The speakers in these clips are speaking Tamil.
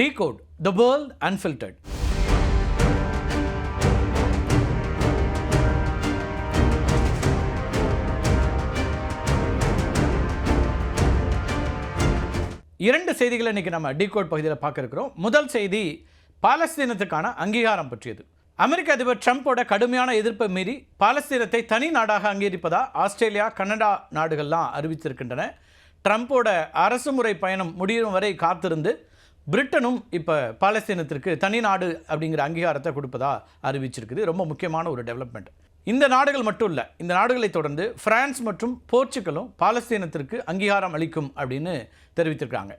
டிகோட் த வேர்ல்ட் அன்ஃபில்டர்ட் இரண்டு செய்திகளை இன்றைக்கி நம்ம டிகோட் பகுதியில் பார்க்க இருக்கிறோம். முதல் செய்தி பாலஸ்தீனத்துக்கான அங்கீகாரம் பற்றியது. அமெரிக்க அதிபர் ட்ரம்ப்போட கடுமையான எதிர்ப்பை மீறி பாலஸ்தீனத்தை தனி நாடாக அங்கீகரிப்பதா ஆஸ்திரேலியா கனடா நாடுகள்லாம் அறிவித்திருக்கின்றன. ட்ரம்ப்போட அரசு முறை பயணம் முடியும் வரை காத்திருந்து பிரிட்டனும் இப்போ பாலஸ்தீனத்திற்கு தனி நாடு அப்படிங்கிற அங்கீகாரத்தை கொடுப்பதா அறிவிச்சிருக்குது. ரொம்ப முக்கியமான ஒரு டெவலப்மெண்ட் இந்த நாடுகள் மட்டும் இல்லை இந்த நாடுகளை தொடர்ந்து பிரான்ஸ் மற்றும் போர்ச்சுகலும் பாலஸ்தீனத்திற்கு அங்கீகாரம் அளிக்கும் அப்படின்னு தெரிவித்திருக்காங்க.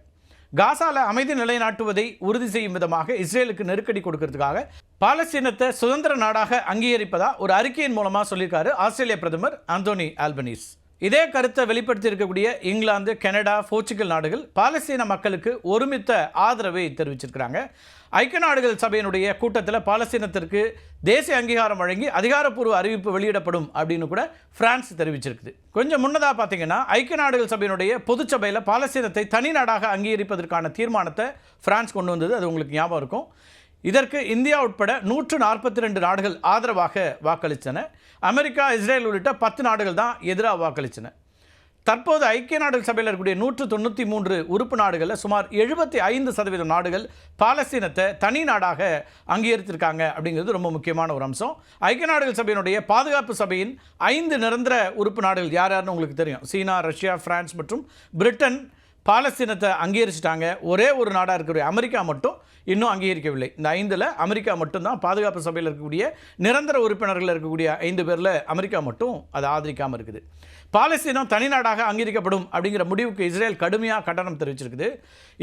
காசால அமைதி நிலைநாட்டுவதை உறுதி செய்யும் விதமாக இஸ்ரேலுக்கு நெருக்கடி கொடுக்கறதுக்காக பாலஸ்தீனத்தை சுதந்திர நாடாக அங்கீகரிப்பதா ஒரு அறிக்கையின் மூலமாக சொல்லியிருக்காரு ஆஸ்திரேலிய பிரதமர் ஆந்தோனி ஆல்பனீஸ். இதே கருத்தை வெளிப்படுத்தி இருக்கக்கூடிய இங்கிலாந்து கனடா போர்ச்சுகல் நாடுகள் பாலஸ்தீன மக்களுக்கு ஒருமித்த ஆதரவை தெரிவிச்சிருக்கிறாங்க. ஐக்கிய நாடுகள் சபையினுடைய கூட்டத்தில் பாலஸ்தீனத்திற்கு தேசிய அங்கீகாரம் வழங்கி அதிகாரப்பூர்வ அறிவிப்பு வெளியிடப்படும் அப்படின்னு கூட பிரான்ஸ் தெரிவிச்சிருக்குது. கொஞ்சம் முன்னதாக பார்த்தீங்கன்னா ஐக்கிய நாடுகள் சபையினுடைய பொதுச்சபையில் பாலஸ்தீனத்தை தனி நாடாக அங்கீகரிப்பதற்கான தீர்மானத்தை பிரான்ஸ் கொண்டு வந்தது. அது உங்களுக்கு ஞாபகம் இருக்கும். இதற்கு இந்தியா உட்பட நூற்று நாற்பத்தி ரெண்டு நாடுகள் ஆதரவாக வாக்களித்தன. அமெரிக்கா இஸ்ரேல் உள்ளிட்ட பத்து நாடுகள் தான் எதிராக வாக்களித்தன. தற்போது ஐக்கிய நாடுகள் சபையில் இருக்கக்கூடிய நூற்று தொண்ணூற்றி மூன்று உறுப்பு நாடுகளில் சுமார் எழுபத்தி ஐந்து சதவீதம் நாடுகள் பாலஸ்தீனத்தை தனி நாடாக அங்கீகரித்திருக்காங்க அப்படிங்கிறது ரொம்ப முக்கியமான ஒரு அம்சம். ஐக்கிய நாடுகள் சபையினுடைய பாதுகாப்பு சபையின் ஐந்து நிரந்தர உறுப்பு நாடுகள் யார் யாருன்னு உங்களுக்கு தெரியும். சீனா ரஷ்யா பிரான்ஸ் மற்றும் பிரிட்டன் பாலஸ்தீனத்தை அங்கீகரிச்சிட்டாங்க. ஒரே ஒரு நாடாக இருக்கக்கூடிய அமெரிக்கா மட்டும் இன்னும் அங்கீகரிக்கவில்லை. இந்த ஐந்தில் அமெரிக்கா மட்டும்தான் பாதுகாப்பு சபையில் இருக்கக்கூடிய நிரந்தர உறுப்பினர்கள் இருக்கக்கூடிய ஐந்து பேரில் அமெரிக்கா மட்டும் அதை ஆதரிக்காமல் இருக்குது. பாலஸ்தீனம் தனிநாடாக அங்கீகரிக்கப்படும் அப்படிங்கிற முடிவுக்கு இஸ்ரேல் கடுமையாக கண்டனம் தெரிவிச்சிருக்குது.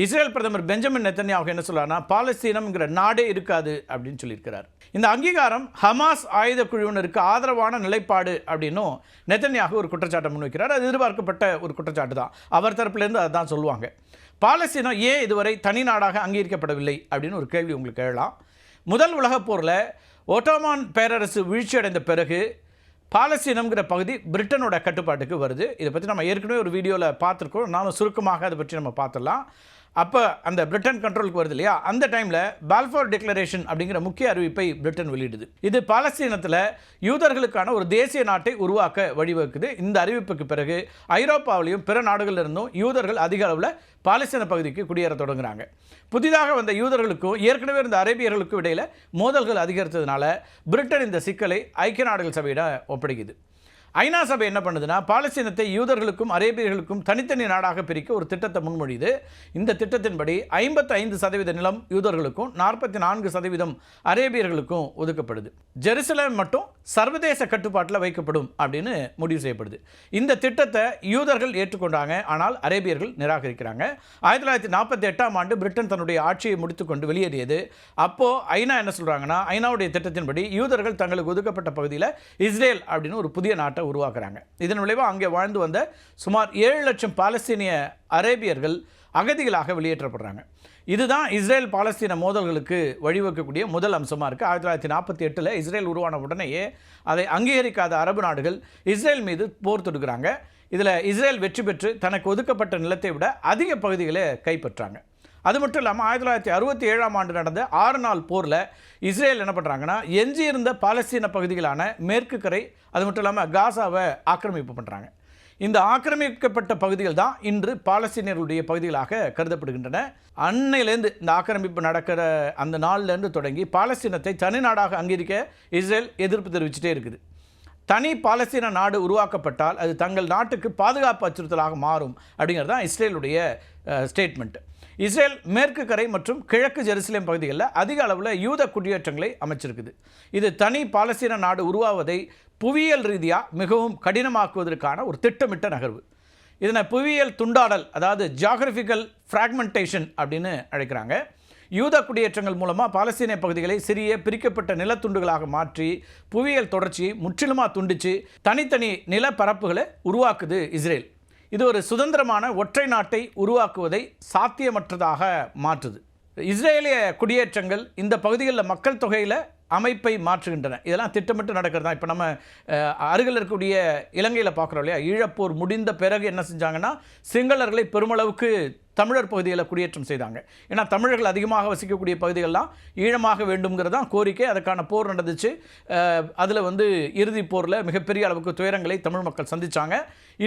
இஸ்ரேல் பிரதமர் பெஞ்சமின் நெத்தன்யாவுக்கு என்ன சொல்றாருன்னா பாலஸ்தீனம்ங்கிற நாடே இருக்காது அப்படின்னு சொல்லியிருக்கிறார். இந்த அங்கீகாரம் ஹமாஸ் ஆயுத குழுவினருக்கு ஆதரவான நிலைப்பாடு அப்படின்னும் நெத்தன்யாக ஒரு குற்றச்சாட்டை முன்வைக்கிறார். அது எதிர்பார்க்கப்பட்ட ஒரு குற்றச்சாட்டு தான். அவர் தரப்புலேருந்து அதுதான் சொல்லுவாங்க. பாலஸ்தீனம் ஏன் இதுவரை தனி நாடாக அங்கீகரிக்கப்படவில்லை அப்படின்னு ஒரு கேள்வி உங்களுக்கு எழலாம் முதல் உலகப் போரில் ஒட்டோமான் பேரரசு வீழ்ச்சியடைந்த பிறகு பாலஸ்தீனம்ங்கிற பகுதி பிரிட்டனோட கட்டுப்பாட்டுக்கு வருது. இதை பற்றி நம்ம ஏற்கனவே ஒரு வீடியோவில் பார்த்துருக்கோம். நானும் சுருக்கமாக அதை பற்றி நம்ம பார்த்துடலாம். அப்போ அந்த பிரிட்டன் கண்ட்ரோலுக்கு வருது இல்லையா? அந்த டைமில் பால்ஃபோர் டிக்ளரேஷன் அப்படிங்கிற முக்கிய அறிவிப்பை பிரிட்டன் வெளியிடுது. இது பாலஸ்தீனத்தில் யூதர்களுக்கான ஒரு தேசிய நாட்டை உருவாக்க வழிவகுக்குது. இந்த அறிவிப்புக்கு பிறகு ஐரோப்பாவிலையும் பிற நாடுகளில் இருந்தும் யூதர்கள் அதிக அளவில் பாலஸ்தீன பகுதிக்கு குடியேற தொடங்குறாங்க. புதிதாக வந்த யூதர்களுக்கும் ஏற்கனவே இருந்த அரேபியர்களுக்கும் இடையில் மோதல்கள் அதிகரித்ததுனால பிரிட்டன் இந்த சிக்கலை ஐக்கிய நாடுகள் சபையிட ஒப்படைக்குது. ஐநா சபை என்ன பண்ணுதுன்னா பாலஸ்தீனத்தை யூதர்களுக்கும் அரேபியர்களுக்கும் தனித்தனி நாடாக பிரிக்க ஒரு திட்டத்தை முன்மொழியுது. இந்த திட்டத்தின்படி ஐம்பத்தி ஐந்து சதவீத நிலம் யூதர்களுக்கும் நாற்பத்தி நான்கு சதவீதம் அரேபியர்களுக்கும் ஒதுக்கப்படுது. ஜெருசலேம் மட்டும் சர்வதேச கட்டுப்பாட்டில் வைக்கப்படும் அப்படின்னு முடிவு செய்யப்படுது. இந்த திட்டத்தை யூதர்கள் ஏற்றுக்கொண்டாங்க. ஆனால் அரேபியர்கள் நிராகரிக்கிறாங்க. ஆயிரத்தி தொள்ளாயிரத்தி நாற்பத்தி எட்டாம் ஆண்டு பிரிட்டன் தன்னுடைய ஆட்சியை முடித்துக்கொண்டு வெளியேறியது. அப்போது ஐநா என்ன சொல்கிறாங்கன்னா ஐநாவுடைய திட்டத்தின்படி யூதர்கள் தங்களுக்கு ஒதுக்கப்பட்ட பகுதியில் இஸ்ரேல் அப்படின்னு ஒரு புதிய நாட்டை உருவாக்குறாங்க. இதன் விளைவாக அங்கே வாழ்ந்து வந்த சுமார் ஏழு லட்சம் பாலஸ்தீனிய அரேபியர்கள் அகதிகளாக வெளியேற்றப்படுறாங்க. இதுதான் இஸ்ரேல் பாலஸ்தீன மோதல்களுக்கு வழிவகுக்கக்கூடிய முதல் அம்சமாக இருக்குது ஆயிரத்தி தொள்ளாயிரத்தி நாற்பத்தி எட்டில் இஸ்ரேல் உருவான உடனேயே அதை அங்கீகரிக்காத அரபு நாடுகள் இஸ்ரேல் மீது போர் தொடுக்கிறாங்க. இதில் இஸ்ரேல் வெற்றி பெற்று தனக்கு ஒதுக்கப்பட்ட நிலத்தை விட அதிக பகுதிகளை கைப்பற்றாங்க. அது மட்டும் இல்லாமல் ஆயிரத்தி தொள்ளாயிரத்தி அறுபத்தி ஏழாம் ஆண்டு நடந்த ஆறு நாள் போரில் இஸ்ரேல் என்ன பண்ணுறாங்கன்னா எஞ்சியிருந்த பாலஸ்தீன பகுதிகளான மேற்கு கரை அது மட்டும் இல்லாமல் காசாவை ஆக்கிரமிப்பு பண்ணுறாங்க இந்த ஆக்கிரமிக்கப்பட்ட பகுதிகள் தான் இன்று பாலஸ்தீனியர்களுடைய பகுதிகளாக கருதப்படுகின்றன. அன்னையிலேருந்து இந்த ஆக்கிரமிப்பு நடக்கிற அந்த நாள்லேருந்து தொடங்கி பாலஸ்தீனத்தை தனி நாடாக அங்கீகரிக்க இஸ்ரேல் எதிர்ப்பு தெரிவிச்சுட்டே இருக்குது. தனி பாலஸ்தீன நாடு உருவாக்கப்பட்டால் அது தங்கள் நாட்டுக்கு பாதுகாப்பு அச்சுறுத்தலாக மாறும் அப்படிங்கிறது தான் இஸ்ரேலுடைய ஸ்டேட்மெண்ட்டு இஸ்ரேல் மேற்கு கரை மற்றும் கிழக்கு ஜெருசலேம் பகுதிகளில் அதிக அளவில் யூத குடியேற்றங்களை அமைச்சிருக்குது. இது தனி பாலஸ்தீன நாடு உருவாவதை புவியியல் ரீதியாக மிகவும் கடினமாக்குவதற்கான ஒரு திட்டமிட்ட நகர்வு. இதனை புவியியல் துண்டாடல் அதாவது ஜியாகிரபிக்கல் ஃப்ராக்மெண்டேஷன் அப்படின்னு அழைக்கிறாங்க. யூத குடியேற்றங்கள் மூலமாக பாலஸ்தீன பகுதிகளை சிறிய பிரிக்கப்பட்ட நிலத்துண்டுகளாக மாற்றி புவியியல் தொடர்ச்சியை முற்றிலுமாக துண்டிச்சு தனித்தனி நிலப்பரப்புகளை உருவாக்குது இஸ்ரேல். இது ஒரு சுதந்திரமான ஒற்றை நாட்டை உருவாக்குவதை சாத்தியமற்றதாக மாற்றுது. இஸ்ரேலிய குடியேற்றங்கள் இந்த பகுதிகளில் மக்கள் தொகையில் அமைப்பை மாற்றுகின்றன. இதெல்லாம் திட்டமிட்டு நடக்கிறது? தான் இப்போ நம்ம அருகில் இருக்கக்கூடிய இலங்கையில் பார்க்குறோம் இல்லையா? ஈழப்போர் முடிந்த பிறகு என்ன செஞ்சாங்கன்னா சிங்களர்களை பெருமளவுக்கு தமிழர் பகுதிகளை குடியேற்றம் செய்தாங்க. ஏன்னா தமிழர்கள் அதிகமாக வசிக்கக்கூடிய பகுதிகள்லாம் ஈழமாக வேண்டும்ங்கிறது தான் கோரிக்கை. அதுக்கான போர் நடந்துச்சு. அதில் வந்து இறுதிப் போரில் மிகப்பெரிய அளவுக்கு துயரங்களை தமிழ் மக்கள் சந்திச்சாங்க.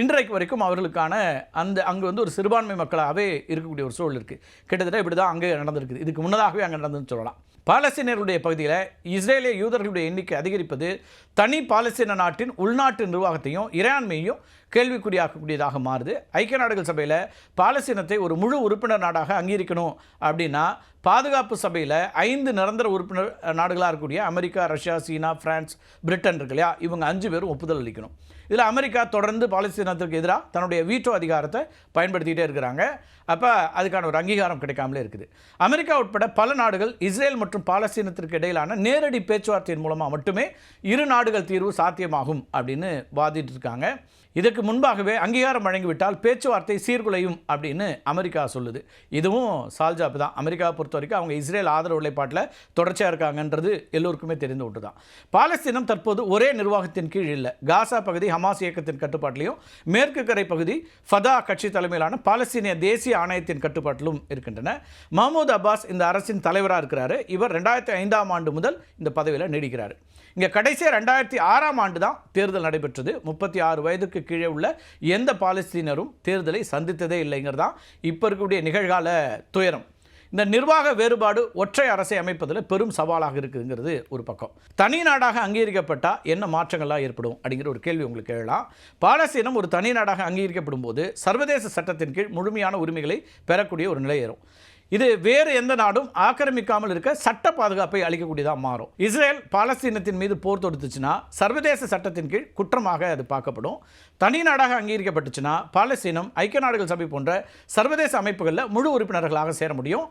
இன்றைக்கு வரைக்கும் அவர்களுக்கான அந்த அங்கே வந்து ஒரு சிறுபான்மை மக்களாகவே இருக்கக்கூடிய ஒரு சூழல் இருக்குது கிட்டத்தட்ட இப்படி தான் அங்கே நடந்திருக்குது. இதுக்கு முன்னதாகவே அங்கே நடந்துன்னு சொல்லலாம். பாலஸ்தீனர்களுடைய பகுதியில் இஸ்ரேலிய யூதர்களுடைய எண்ணிக்கை அதிகரிப்பது தனி பாலஸ்தீன நாட்டின் உள்நாட்டு நிர்வாகத்தையும் இறையாண்மையையும் கேள்விக்குறியாக்கக்கூடியதாக மாறுது. ஐக்கிய நாடுகள் சபையில் பாலஸ்தீனத்தை ஒரு முழு உறுப்பினர் நாடாக அங்கீகரிக்கணும் அப்படின்னா பாதுகாப்பு சபையில் ஐந்து நிரந்தர உறுப்பினர் நாடுகளாக இருக்கக்கூடிய America Russia China France Britain இருக்கு இல்லையா? இவங்க அஞ்சு பேரும் ஒப்புதல் அளிக்கணும். இதில் அமெரிக்கா தொடர்ந்து பாலஸ்தீனத்திற்கு எதிராக தன்னுடைய வீட்டோ அதிகாரத்தை பயன்படுத்திக்கிட்டே இருக்கிறாங்க. அப்போ அதுக்கான ஒரு அங்கீகாரம் கிடைக்காமலே இருக்குது. அமெரிக்கா உட்பட பல நாடுகள் இஸ்ரேல் மற்றும் பாலஸ்தீனத்திற்கு இடையிலான நேரடி பேச்சுவார்த்தையின் மூலமாக மட்டுமே இரு நாடுகள் தீர்வு சாத்தியமாகும் அப்படின்னு வாதிட்டு இருக்காங்க. இதற்கு முன்பாகவே அங்கீகாரம் வழங்கிவிட்டால் பேச்சுவார்த்தை சீர்குலையும் அப்படின்னு அமெரிக்கா சொல்லுது. இதுவும் சால்ஜாப் தான். அமெரிக்கா பொறுத்த வரைக்கும் அவங்க இஸ்ரேல் ஆதரவு நிலைப்பாட்டில் தொடர்ச்சியாக இருக்காங்கன்றது எல்லோருக்குமே தெரிந்து ஒன்று தான் பாலஸ்தீனம் தற்போது ஒரே நிர்வாகத்தின் கீழ் இல்லை. காசா பகுதி ஹமாஸ் இயக்கத்தின் கட்டுப்பாட்டிலையும் மேற்கு கரை பகுதி ஃபதா கட்சி தலைமையிலான பாலஸ்தீனிய தேசிய ஆணையத்தின் கட்டுப்பாட்டிலும் இருக்கின்றன. மஹமூத் அப்பாஸ் இந்த அரசின் தலைவராக இருக்கிறாரு. இவர் ரெண்டாயிரத்தி ஐந்தாம் ஆண்டு முதல் இந்த பதவியில் நீடிக்கிறார். இங்கே கடைசியாக ரெண்டாயிரத்தி ஆறாம் ஆண்டு தான் தேர்தல் நடைபெற்றது. முப்பத்தி ஆறு வயதுக்கு கீழே உள்ள எந்த பாலஸ்தீனரும் தேர்தலை சந்தித்ததே இல்லைங்கிறதான் இப்போ இருக்கக்கூடிய நிகழ்கால துயரம். இந்த நிர்வாக வேறுபாடு ஒற்றை அரசை அமைப்பதில் பெரும் சவாலாக இருக்குங்கிறது ஒரு பக்கம். தனி நாடாக அங்கீகரிக்கப்பட்டால் என்ன மாற்றங்கள்லாம் ஏற்படும் அப்படிங்கிற ஒரு கேள்வி உங்களுக்கு எழலாம். பாலஸ்தீனம் ஒரு தனி நாடாக அங்கீகரிக்கப்படும் போது சர்வதேச சட்டத்தின் கீழ் முழுமையான உரிமைகளை பெறக்கூடிய ஒரு நிலை ஏறும். இது வேறு எந்த நாடும் ஆக்கிரமிக்காமல் இருக்க சட்ட பாதுகாப்பை அளிக்கக்கூடியதாக மாறும். இஸ்ரேல் பாலஸ்தீனத்தின் மீது போர் தொடுத்துச்சுன்னா சர்வதேச சட்டத்தின் கீழ் குற்றமாக அது பார்க்கப்படும். தனி நாடாக அங்கீகரிக்கப்பட்டுச்சுன்னா பாலஸ்தீனம் ஐக்கிய நாடுகள் சபை போன்ற சர்வதேச அமைப்புகளில் முழு உறுப்பினர்களாக சேர முடியும்.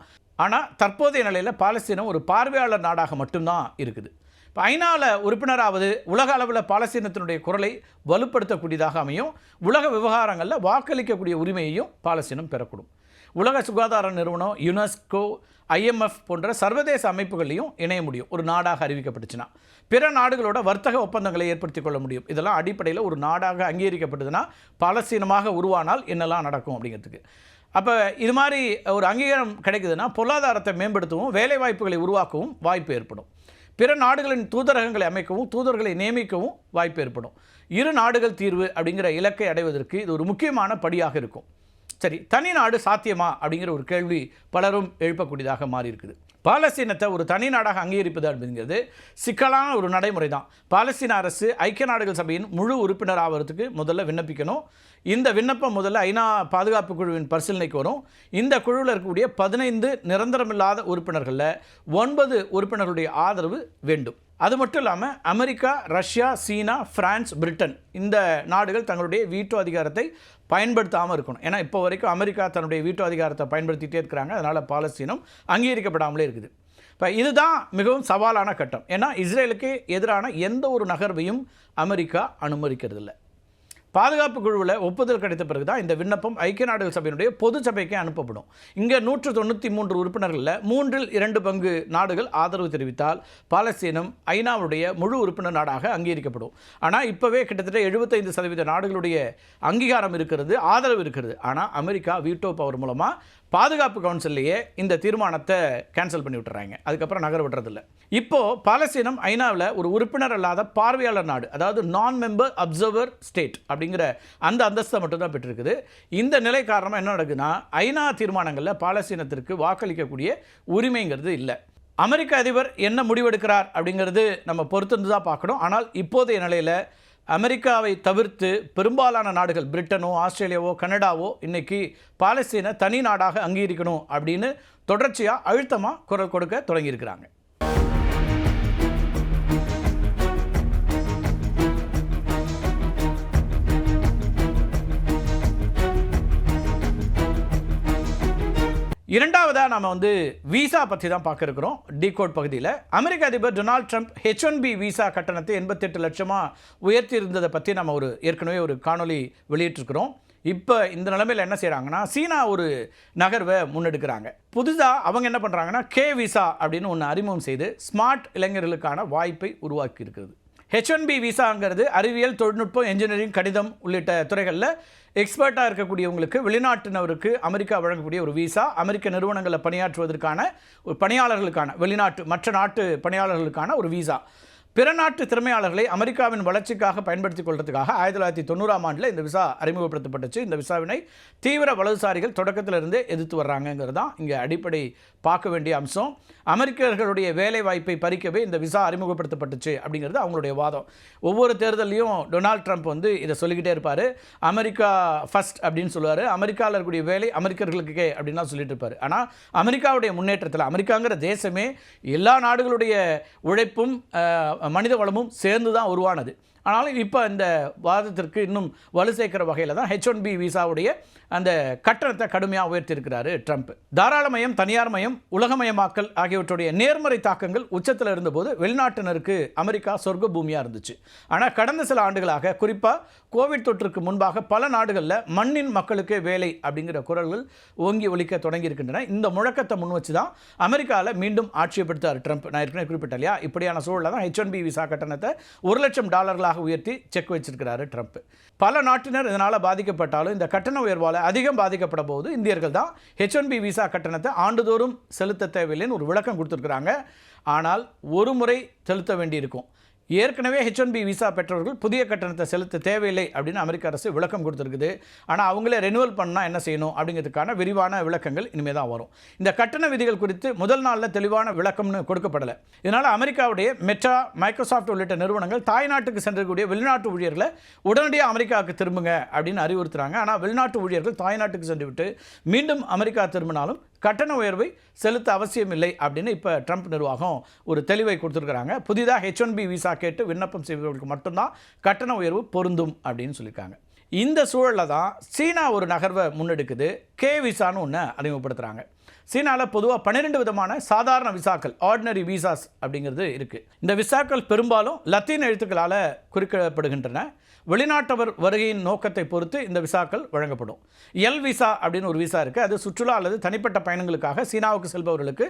ஆனால் தற்போதைய நிலையில் பாலஸ்தீனம் ஒரு பார்வையாளர் நாடாக மட்டும்தான் இருக்குது. இப்போ ஐநாவில் உறுப்பினராவது உலக அளவில் பாலஸ்தீனத்தினுடைய குரலை வலுப்படுத்தக்கூடியதாக அமையும். உலக விவகாரங்களில் வாக்களிக்கக்கூடிய உரிமையையும் பாலஸ்தீனம் பெறக்கூடும். உலக சுகாதார நிறுவனம் யுனெஸ்கோ ஐஎம்எஃப் போன்ற சர்வதேச அமைப்புகளையும் இணைய முடியும். ஒரு நாடாக அறிவிக்கப்பட்டுச்சுன்னா பிற நாடுகளோட வர்த்தக ஒப்பந்தங்களை ஏற்படுத்தி கொள்ள முடியும். இதெல்லாம் அடிப்படையில் ஒரு நாடாக அங்கீகரிக்கப்படுதுன்னா பாலஸ்தீனமாக உருவானால் என்னெல்லாம் நடக்கும் அப்படிங்கிறதுக்கு. அப்போ இது மாதிரி ஒரு அங்கீகாரம் கிடைக்குதுன்னா பொருளாதாரத்தை மேம்படுத்தவும் வேலை வாய்ப்புகளை உருவாக்கவும் வாய்ப்பு ஏற்படும். பிற நாடுகளின் தூதரகங்களை அமைக்கவும் தூதர்களை நியமிக்கவும் வாய்ப்பு ஏற்படும். இரு நாடுகள் தீர்வு அப்படிங்கிற இலக்கை அடைவதற்கு இது ஒரு முக்கியமான படியாக இருக்கும். சரி தனி நாடு சாத்தியமா? அப்படிங்கிற ஒரு கேள்வி பலரும் எழுப்பக்கூடியதாக மாறி இருக்குது பாலஸ்தீனத்தை ஒரு தனி நாடாக அங்கீகரிப்பது அப்படிங்கிறது சிக்கலான ஒரு நடைமுறை தான் பாலஸ்தீன அரசு ஐக்கிய நாடுகள் சபையின் முழு உறுப்பினர் ஆகிறதுக்கு முதல்ல விண்ணப்பிக்கணும். இந்த விண்ணப்பம் முதல்ல ஐநா பாதுகாப்பு குழுவின் பரிசீலனைக்கு வரும். இந்த குழுவில் இருக்கக்கூடிய பதினைந்து நிரந்தரமில்லாத உறுப்பினர்களில் ஒன்பது உறுப்பினர்களுடைய ஆதரவு வேண்டும். அது மட்டும் இல்லாமல் America Russia China France Britain இந்த நாடுகள் தங்களுடைய வீட்டோ அதிகாரத்தை பயன்படுத்தாமல் இருக்கணும். ஏன்னா இப்போ வரைக்கும் அமெரிக்கா தன்னுடைய வீட்டு அதிகாரத்தை பயன்படுத்திகிட்டே இருக்கிறாங்க. அதனால் பாலஸ்தீனம் அங்கீகரிக்கப்படாமலே இருக்குது. இப்போ இதுதான் மிகவும் சவாலான கட்டம். ஏன்னா இஸ்ரேலுக்கு எதிரான எந்த ஒரு நகர்வையும் அமெரிக்கா அனுமதிக்கிறதில்ல. பாதுகாப்பு குழுவில் ஒப்புதல் கிடைத்த பிறகு தான் இந்த விண்ணப்பம் ஐக்கிய நாடுகள் சபையினுடைய பொது சபைக்கு அனுப்பப்படும். இங்கே நூற்று தொண்ணூற்றி மூன்று உறுப்பினர்களில் மூன்றில் இரண்டு பங்கு நாடுகள் ஆதரவு தெரிவித்தால் பாலஸ்தீனம் ஐநாவுடைய முழு உறுப்பினர் நாடாக அங்கீகரிக்கப்படும். ஆனால் இப்போவே கிட்டத்தட்ட எழுபத்தைந்து சதவீத நாடுகளுடைய அங்கீகாரம் இருக்கிறது ஆதரவு இருக்கிறது. ஆனால் அமெரிக்கா வீட்டோ பவர் மூலமாக பாதுகாப்பு கவுன்சில்லையே இந்த தீர்மானத்தை கேன்சல் பண்ணி விட்டுறாங்க. அதுக்கப்புறம் நகர விடுறதில்ல. இப்போது பாலஸ்தீனம் ஐநாவில் ஒரு உறுப்பினர் அல்லாத பார்வையாளர் நாடு அதாவது நான் மெம்பர் அப்சர்வர் ஸ்டேட் அப்படிங்கிற அந்த அந்தஸ்தை மட்டும்தான் பெற்றிருக்குது. இந்த நிலை காரணமாக என்ன நடக்குதுன்னா ஐநா தீர்மானங்களில் பாலஸ்தீனத்திற்கு வாக்களிக்கக்கூடிய உரிமைங்கிறது இல்லை. அமெரிக்க அதிபர் என்ன முடிவெடுக்கிறார் அப்படிங்கிறது நம்ம பொறுத்திருந்து தான் பார்க்கணும். ஆனால் இப்போதைய நிலையில் அமெரிக்காவை தவிர்த்து பெரும்பாலான நாடுகள் பிரிட்டனோ ஆஸ்திரேலியாவோ கனடாவோ இன்றைக்கி பாலஸ்தீனை தனி நாடாக அங்கீகரிக்கணும் அப்படின்னு தொடர்ச்சியாக அழுத்தமாக குரல் கொடுக்க தொடங்கியிருக்கிறாங்க. இரண்டாவதாக நம்ம வந்து விசா பற்றி தான் பார்க்க இருக்கிறோம் டிகோட் பகுதியில். அமெரிக்க அதிபர் Donald Trump H one B visa கட்டணத்தை எண்பத்தெட்டு லட்சமாக உயர்த்தி இருந்ததை பற்றி நம்ம ஒரு ஏற்கனவே ஒரு காணொளி வெளியிட்டிருக்கிறோம். இப்போ இந்த நிலைமையில் என்ன செய்கிறாங்கன்னா சீனா ஒரு நகர்வை முன்னெடுக்கிறாங்க. புதுசாக அவங்க என்ன பண்ணுறாங்கன்னா கே விசா அப்படின்னு ஒன்று அறிமுகம் செய்து ஸ்மார்ட் இளைஞர்களுக்கான வாய்ப்பை உருவாக்கி இருக்கிறது ஹெச் ஒன் பி விசாங்கிறது அறிவியல் தொழில்நுட்பம் என்ஜினியரிங் கணிதம் உள்ளிட்ட துறைகளில் எக்ஸ்பர்ட்டாக இருக்கக்கூடியவங்களுக்கு வெளிநாட்டினருக்கு அமெரிக்கா வழங்கக்கூடிய ஒரு விசா அமெரிக்க நிறுவனங்களில் பணியாற்றுவதற்கான ஒரு பணியாளர்களுக்கான வெளிநாட்டு மற்ற நாட்டு பணியாளர்களுக்கான ஒரு விசா பிற நாட்டு திறமையாளர்களை அமெரிக்காவின் வளர்ச்சிக்காக பயன்படுத்திக் கொள்றதுக்காக ஆயிரத்தி தொள்ளாயிரத்தி தொண்ணூறாம் ஆண்டில் இந்த விசா அறிமுகப்படுத்தப்பட்டுச்சு. இந்த விசாவினை தீவிர வலதுசாரிகள் தொடக்கத்திலிருந்தே எதிர்த்து வர்றாங்கங்கிறது தான் இங்கே அடிப்படை பார்க்க வேண்டிய அம்சம். அமெரிக்கர்களுடைய வேலை வாய்ப்பை பறிக்கவே இந்த விசா அறிமுகப்படுத்தப்பட்டுச்சு அப்படிங்கிறது அவங்களுடைய வாதம். ஒவ்வொரு தேர்தலையும் டொனால்ட் ட்ரம்ப் வந்து இதை சொல்லிக்கிட்டே இருப்பார். அமெரிக்கா ஃபர்ஸ்ட் அப்படின்னு சொல்லுவார். அமெரிக்காவில் இருக்கக்கூடிய வேலை அமெரிக்கர்களுக்கே அப்படின்லாம் சொல்லிட்டு இருப்பார். ஆனால் அமெரிக்காவுடைய முன்னேற்றத்தில் அமெரிக்காங்கிற தேசமே எல்லா நாடுகளுடைய உழைப்பும் மனித வளமும் சேர்ந்து தான் உருவானது. ஆனாலும் இப்போ இந்த வாதத்திற்கு இன்னும் வலு சேர்க்கிற வகையில் தான் ஹெச் ஒன் பி விசாவுடைய அந்த கட்டணத்தை கடுமையாக உயர்த்தியிருக்கிறாரு ட்ரம்ப் தாராளமயம் தனியார் மயம் உலகமயமாக்கல் ஆகியவற்றுடைய நேர்மறை தாக்கங்கள் உச்சத்தில் இருந்தபோது வெளிநாட்டினருக்கு அமெரிக்கா சொர்க்க பூமியாக இருந்துச்சு. ஆனால் கடந்த சில ஆண்டுகளாக குறிப்பாக கோவிட் தொற்றுக்கு முன்பாக பல நாடுகளில் மண்ணின் மக்களுக்கே வேலை அப்படிங்கிற குரல்கள் ஓங்கி ஒழிக்க தொடங்கி இருக்கின்றன இந்த முழக்கத்தை முன் வச்சு தான் அமெரிக்காவில் மீண்டும் ஆட்சியப்படுத்தார் ட்ரம்ப் நான் ஏற்கனவே குறிப்பிட்டேன் இல்லையா? இப்படியான சூழலில் தான் ஹெச் ஒன் பி விசா கட்டணத்தை ஒரு லட்சம் டாலர்களாக உயர்த்தி செக் வச்சிருக்கிறாரு ட்ரம்ப். பல நாட்டினர் இதனால் பாதிக்கப்பட்டாலும் இந்த கட்டண உயர்வால் அதிகம் பாதிக்கப்பட போது இந்தியர்கள் தான் ஹெச் ஒன் பி விசா கட்டணத்தை ஆண்டுதோறும் செலுத்த தேவையில்லைன்னு ஒரு விளக்கம் கொடுத்துருக்குறாங்க. ஆனால் ஒரு முறை செலுத்த வேண்டியிருக்கும். ஏற்கனவே ஹெச் ஒன் பி விசா பெற்றவர்கள் புதிய கட்டணத்தை செலுத்த தேவையில்லை அப்படின்னு அமெரிக்க அரசு விளக்கம் கொடுத்துருக்குது. ஆனால் அவங்களே ரெனுவல் பண்ணால் என்ன செய்யணும் அப்படிங்கிறதுக்கான விரிவான விளக்கங்கள் இனிமேல் தான் வரும். இந்த கட்டண விதிகள் குறித்து முதல் நாளில் தெளிவான விளக்கம்னு கொடுக்கப்படலை. இதனால் அமெரிக்காவுடைய மெட்ரா மைக்ரோசாஃப்ட் உள்ளிட்ட நிறுவனங்கள் தாய்நாட்டுக்கு சென்றக்கூடிய வெளிநாட்டு ஊழியர்களை உடனடியாக அமெரிக்காவுக்கு திரும்புங்க அப்படின்னு அறிவுறுத்துறாங்க. ஆனால் வெளிநாட்டு ஊழியர்கள் தாய்நாட்டுக்கு சென்றுவிட்டு மீண்டும் அமெரிக்கா திரும்பினாலும் கட்டண உயர்வை செலுத்த அவசியமில்லை அப்படின்னு இப்போ ட்ரம்ப் நிர்வாகம் ஒரு தெளிவை கொடுத்துருக்குறாங்க. புதிதாக ஹெச் ஒன் பி விசா கேட்டு விண்ணப்பம் செய்பவர்களுக்கு மட்டும்தான் கட்டண உயர்வு பொருந்தும் அப்படின்னு சொல்லியிருக்காங்க. இந்த சூழலில் தான் சீனா ஒரு நகர்வை முன்னெடுக்குது. கே விசான்னு ஒன்று அறிமுகப்படுத்துகிறாங்க சீனாவில் பொதுவாக பன்னிரெண்டு விதமான சாதாரண விசாக்கள் ஆர்டினரி விசாஸ் அப்படிங்கிறது இருக்குது இந்த விசாக்கள் பெரும்பாலும் லத்தீன் எழுத்துக்களால் குறிக்கப்படுகின்றன. வெளிநாட்டவர் வருகையின் நோக்கத்தை பொறுத்து இந்த விசாக்கள் வழங்கப்படும். எல் விசா அப்படின்னு ஒரு விசா இருக்குது அது சுற்றுலா அல்லது தனிப்பட்ட பயணங்களுக்காக சீனாவுக்கு செல்பவர்களுக்கு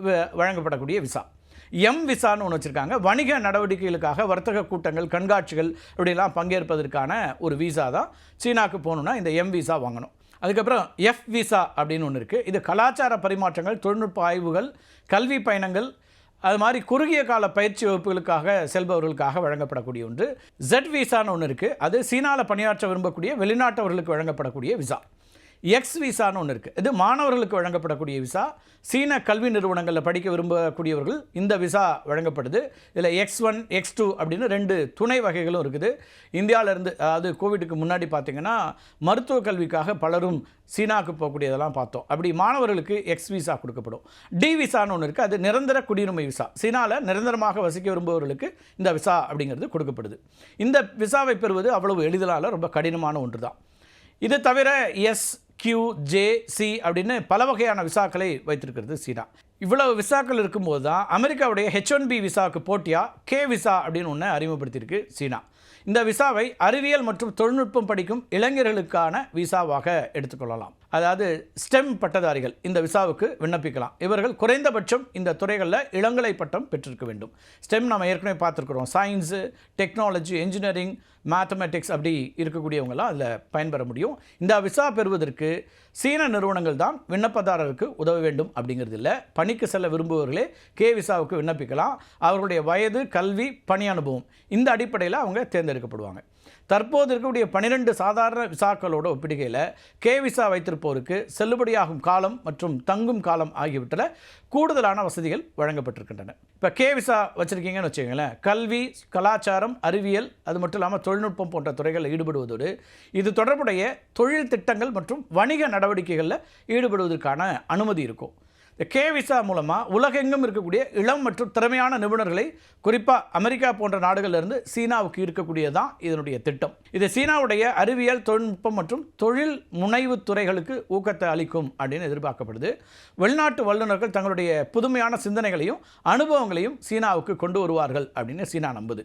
வ- வழங்கப்படக்கூடிய விசா எம் விசான்னு ஒன்று வச்சுருக்காங்க. வணிக நடவடிக்கைகளுக்காக வர்த்தக கூட்டங்கள் கண்காட்சிகள் இப்படிலாம் பங்கேற்பதற்கான ஒரு விசா தான் சீனாவுக்கு போகணுன்னா இந்த எம் விசா வாங்கணும். அதுக்கப்புறம் எஃப் விசா அப்படின்னு ஒன்று இருக்குது இது கலாச்சார பரிமாற்றங்கள் தொழில்நுட்ப ஆய்வுகள் கல்வி பயணங்கள் அது மாதிரி குறுகிய கால பயிற்சி வகுப்புகளுக்காக செல்பவர்களுக்காக வழங்கப்படக்கூடிய ஒன்று. ஜெட் விசான்னு ஒன்று இருக்குது அது சீனாவில் பணியாற்ற விரும்பக்கூடிய வெளிநாட்டவர்களுக்கு வழங்கப்படக்கூடிய விசா எக்ஸ் விசான்னு ஒன்று இருக்குது இது மாணவர்களுக்கு வழங்கப்படக்கூடிய விசா. சீன கல்வி நிறுவனங்களில் படிக்க விரும்பக்கூடியவர்கள் இந்த விசா வழங்கப்படுது. இதில் எக்ஸ் ஒன் எக்ஸ் டூ அப்படின்னு ரெண்டு துணை வகைகளும் இருக்குது. இந்தியாவிலேருந்து அதாவது கோவிட்டுக்கு முன்னாடி பார்த்திங்கன்னா மருத்துவ கல்விக்காக பலரும் சீனாவுக்கு போகக்கூடியதெல்லாம் பார்த்தோம். அப்படி மாணவர்களுக்கு எக்ஸ் விசா கொடுக்கப்படும். டி விசான்னு ஒன்று இருக்குது அது நிரந்தர குடியுரிமை விசா. சீனாவில் நிரந்தரமாக வசிக்க விரும்புபவர்களுக்கு இந்த விசா அப்படிங்கிறது கொடுக்கப்படுது. இந்த விசாவை பெறுவது அவ்வளவு எளிதலால் ரொம்ப கடினமான ஒன்று தான் இது தவிர எஸ் கியூ ஜே சி அப்படின்னு பல வகையான விசாக்களை வைத்திருக்கிறது சீனா. இவ்வளவு விசாக்கள் இருக்கும்போது தான் அமெரிக்காவுடைய ஹெச் ஒன் பி விசாவுக்கு போட்டியாக கே விசா அப்படின்னு ஒன்று அறிமுகப்படுத்தியிருக்கு சீனா. இந்த விசாவை அறிவியல் மற்றும் தொழில்நுட்பம் படிக்கும் இளைஞர்களுக்கான விசாவாக எடுத்துக்கொள்ளலாம். அதாவது ஸ்டெம் பட்டதாரிகள் இந்த விசாவுக்கு விண்ணப்பிக்கலாம். இவர்கள் குறைந்தபட்சம் இந்த துறைகளில் இளங்கலை பட்டம் பெற்றிருக்க வேண்டும். ஸ்டெம் நம்ம ஏற்கனவே பார்த்துருக்குறோம். சயின்ஸு டெக்னாலஜி இன்ஜினியரிங் மேத்தமெட்டிக்ஸ் அப்படி இருக்கக்கூடியவங்களாம் அதில் பயன்பெற முடியும். இந்த விசா பெறுவதற்கு சீன நிறுவனங்கள் தான் விண்ணப்பதாரருக்கு உதவ வேண்டும் அப்படிங்கிறது இல்லை. பணிக்கு செல்ல விரும்புபவர்களே கே விசாவுக்கு விண்ணப்பிக்கலாம். அவர்களுடைய வயது கல்வி பணி அனுபவம் இந்த அடிப்படையில் அவங்க தேர்ந்தெடுக்கப்படுவாங்க. தற்போது இருக்கக்கூடிய பன்னிரெண்டு சாதாரண விசாக்களோட ஒப்பிடுகையில் கே விசா வைத்திருப்போருக்கு செல்லுபடியாகும் காலம் மற்றும் தங்கும் காலம் ஆகியவற்றில் கூடுதலான வசதிகள் வழங்கப்பட்டிருக்கின்றன. இப்போ கே விசா வச்சுருக்கீங்கன்னு வச்சுக்கோங்களேன். கல்வி கலாச்சாரம் அறிவியல் அது மட்டும் இல்லாமல் தொழில்நுட்பம் போன்ற துறைகளில் ஈடுபடுவதோடு இது தொடர்புடைய தொழில் திட்டங்கள் மற்றும் வணிக நடவடிக்கைகளில் ஈடுபடுவதற்கான அனுமதி இருக்கும். இந்த கே விசா மூலமாக உலகெங்கும் இருக்கக்கூடிய இளம் மற்றும் திறமையான நிபுணர்களை குறிப்பாக அமெரிக்கா போன்ற நாடுகளிலிருந்து சீனாவுக்கு இருக்கக்கூடியதான் இதனுடைய திட்டம். இது சீனாவுடைய அறிவியல் தொழில்நுட்பம் மற்றும் தொழில் முனைவு துறைகளுக்கு ஊக்கத்தை அளிக்கும் அப்படின்னு எதிர்பார்க்கப்படுது. வெளிநாட்டு வல்லுநர்கள் தங்களுடைய புதுமையான சிந்தனைகளையும் அனுபவங்களையும் சீனாவுக்கு கொண்டு வருவார்கள் அப்படின்னு சீனா நம்புது.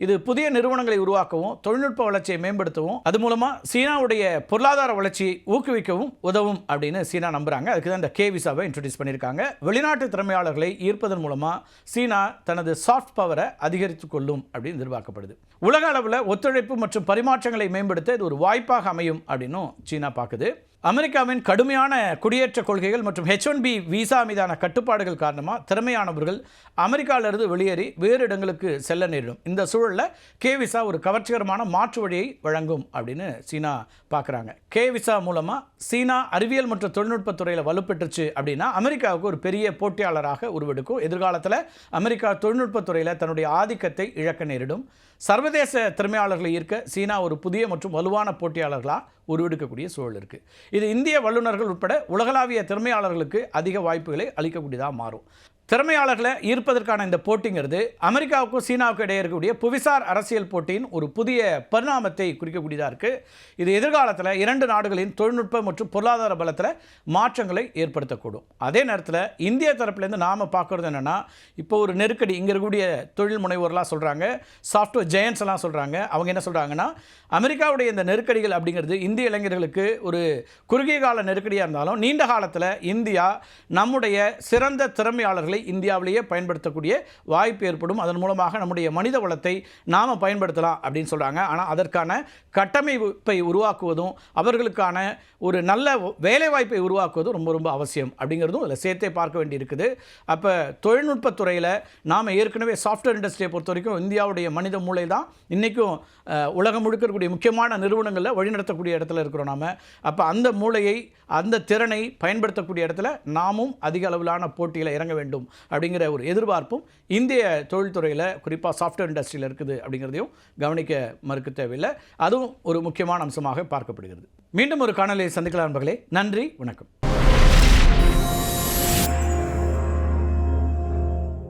இது புதிய நிறுவனங்களை உருவாக்கவும் தொழில்நுட்ப வளர்ச்சியை மேம்படுத்தவும் அது மூலமாக சீனாவுடைய பொருளாதார வளர்ச்சியை ஊக்குவிக்கவும் உதவும் அப்படின்னு சீனா நம்புகிறாங்க அதுக்கு தான் இந்த கே விசாவை இன்ட்ரடியூஸ் பண்ணியிருக்காங்க. வெளிநாட்டு திறமையாளர்களை ஈர்ப்பதன் மூலமாக சீனா தனது சாஃப்ட் பவரை அதிகரித்துக் கொள்ளும் அப்படின்னு எதிர்பார்க்கப்படுது. உலக அளவில் ஒத்துழைப்பு மற்றும் பரிமாற்றங்களை மேம்படுத்த இது ஒரு வாய்ப்பாக அமையும் அப்படின்னும் சீனா பார்க்குது அமெரிக்காவின் கடுமையான குடியேற்ற கொள்கைகள் மற்றும் ஹெச் ஒன் பி விசா மீதான கட்டுப்பாடுகள் காரணமாக திறமையானவர்கள் அமெரிக்காவிலிருந்து வெளியேறி வேறு இடங்களுக்கு செல்ல நேரிடும். இந்த சூழலில் கே விசா ஒரு கவர்ச்சிகரமான மாற்று வழியை வழங்கும் அப்படின்னு சீனா பார்க்குறாங்க கே விசா மூலமாக சீனா அறிவியல் மற்றும் தொழில்நுட்ப துறையில் வலுப்பெற்றுச்சு அப்படின்னா அமெரிக்காவுக்கு ஒரு பெரிய போட்டியாளராக உருவெடுக்கும். எதிர்காலத்தில் அமெரிக்கா தொழில்நுட்ப துறையில் தன்னுடைய ஆதிக்கத்தை இழக்க நேரிடும். சர்வதேச திறமையாளர்களை ஈர்க்க சீனா ஒரு புதிய மற்றும் வலுவான போட்டியாளர்களாக உருவெடுக்கக்கூடிய சூழல் இருக்குது இது இந்திய வல்லுநர்கள் உட்பட உலகளாவிய திறமையாளர்களுக்கு அதிக வாய்ப்புகளை அளிக்கக்கூடியதாக மாறும். திறமையாளர்களை ஈர்ப்பதற்கான இந்த போட்டிங்கிறது அமெரிக்காவுக்கும் சீனாவுக்கும் இடையே இருக்கக்கூடிய புவிசார் அரசியல் போட்டியின் ஒரு புதிய பரிணாமத்தை குறிக்கக்கூடியதாக இருக்குது இது எதிர்காலத்தில் இரண்டு நாடுகளின் தொழில்நுட்ப மற்றும் பொருளாதார பலத்தில் மாற்றங்களை ஏற்படுத்தக்கூடும். அதே நேரத்தில் இந்திய தரப்புலேருந்து நாம் பார்க்குறது என்னென்னா இப்போ ஒரு நெருக்கடி இங்கே இருக்கக்கூடிய தொழில் முனைவோர்லாம் சொல்கிறாங்க சாஃப்ட்வேர் ஜெயன்ஸ் எல்லாம் சொல்கிறாங்க அவங்க என்ன சொல்கிறாங்கன்னா அமெரிக்காவுடைய இந்த நெருக்கடிகள் அப்படிங்கிறது இந்திய இளைஞர்களுக்கு ஒரு குறுகிய கால நெருக்கடியாக இருந்தாலும் நீண்ட காலத்தில் இந்தியா நம்முடைய சிறந்த திறமையாளர்களை இந்தியாவிலேயே பயன்படுத்தக்கூடிய வாய்ப்பு ஏற்படும். அதன் மூலமாக நம்முடைய மனித வளத்தை நாம் பயன்படுத்தலாம் அப்படின்னு சொல்கிறாங்க ஆனால் அதற்கான கட்டமைப்பை உருவாக்குவதும் அவர்களுக்கான ஒரு நல்ல வேலைவாய்ப்பை உருவாக்குவதும் ரொம்ப ரொம்ப அவசியம் அப்படிங்கிறதும் இதில் சேர்த்தே பார்க்க வேண்டியிருக்குது. அப்போ தொழில்நுட்பத்துறையில் நாம் ஏற்கனவே சாஃப்ட்வேர் இண்டஸ்ட்ரியை பொறுத்த வரைக்கும் இந்தியாவுடைய மனித மூளை தான் இன்றைக்கும் உலகம் முழுக்க இருக்கக்கூடிய முக்கியமான நிறுவனங்களில் வழிநடத்தக்கூடிய இடத்துல இருக்கிறோம் நாம். அப்போ அந்த மூளையை அந்த திறனை பயன்படுத்தக்கூடிய இடத்துல நாமும் அதிக அளவிலான போட்டியில் இறங்க வேண்டும். அப்படிங்கிற ஒரு எதிர்பார்ப்பும் இந்திய தொழில்துறையில் குறிப்பாக சாஃப்ட்வேர் இண்டஸ்ட்ரியில் இருக்குது அப்படிங்கிறதையும் கவனிக்க மறுக்க தேவையில்லை. அதுவும் ஒரு முக்கியமான அம்சமாக பார்க்கப்படுகிறது. மீண்டும் ஒரு காணொலியை சந்திக்கலாம் நண்பர்களே. நன்றி. வணக்கம்.